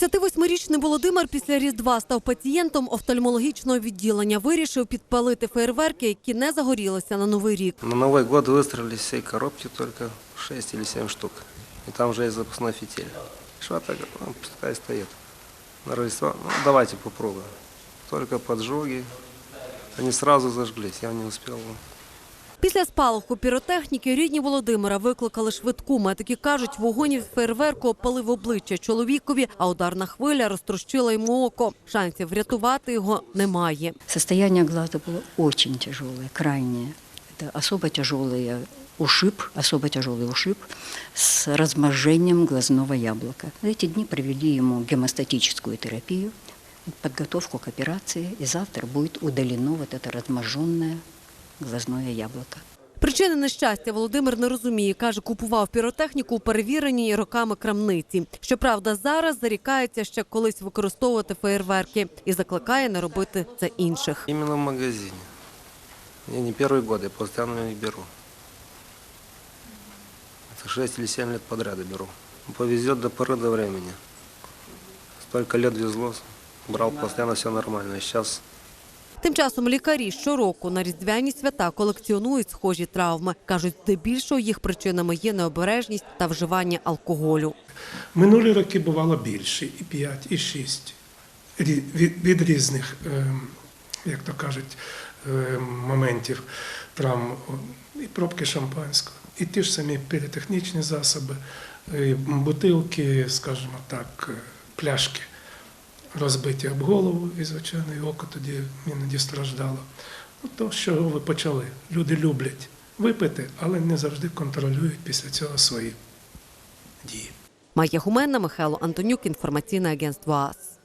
38-річний Володимир після Різдва став пацієнтом офтальмологічного відділення. Вирішив підпалити фейерверки, які не загорілися на Новий рік. На Новый год выстрелили из всей коробки только 6 или 7 штук. И там есть запасной фитиль. Швата говорит, ну, пускай стоит. На Рождество, ну, давайте попробуем. Только поджоги. Они сразу зажглись, я не успел. Після спалаху піротехніки рідні Володимира викликали швидку. Медики кажуть, вогонь від фейерверку опалив обличчя чоловікові, а ударна хвиля розтрощила йому око. Шансів врятувати його немає. Состояние глаза было очень тяжелое, крайнее. Это особо тяжелый ушиб, особо тяжелый ушиб с разможением глазного яблока. В эти дни провели ему гемостатическую терапию, подготовку к операции, и завтра будет удалено вот это разможенное глазное яблоко. Причини нещастя Володимир не розуміє. каже, купував піротехніку у перевіреній роками крамниці. Щоправда, зараз зарікається ще колись використовувати феєрверки і закликає не робити це інших. Именно в магазине. Я не первый год, я постоянно их беру. Это 6 или 7 лет подряд я беру. Повезет до поры до времени. Столько лет везло, брал постоянно все нормально. И сейчас Тим часом лікарі щороку на різдвяні свята колекціонують схожі травми. кажуть, здебільшого їх причинами є необережність та вживання алкоголю. Минулі роки бувало більше, і 5, і 6 від, різних, ем, як то кажуть, ем, моментів травм. І пробки шампанського, і ті ж самі піротехнічні засоби, бутилки, скажімо так, е, пляшки розбиті об голову, і, звичайно, і око тоді іноді страждало. Ну, то, що ви почали. Люди люблять випити, але не завжди контролюють після цього свої дії. Майя Гуменна, Михайло Антонюк, інформаційне агентство АС.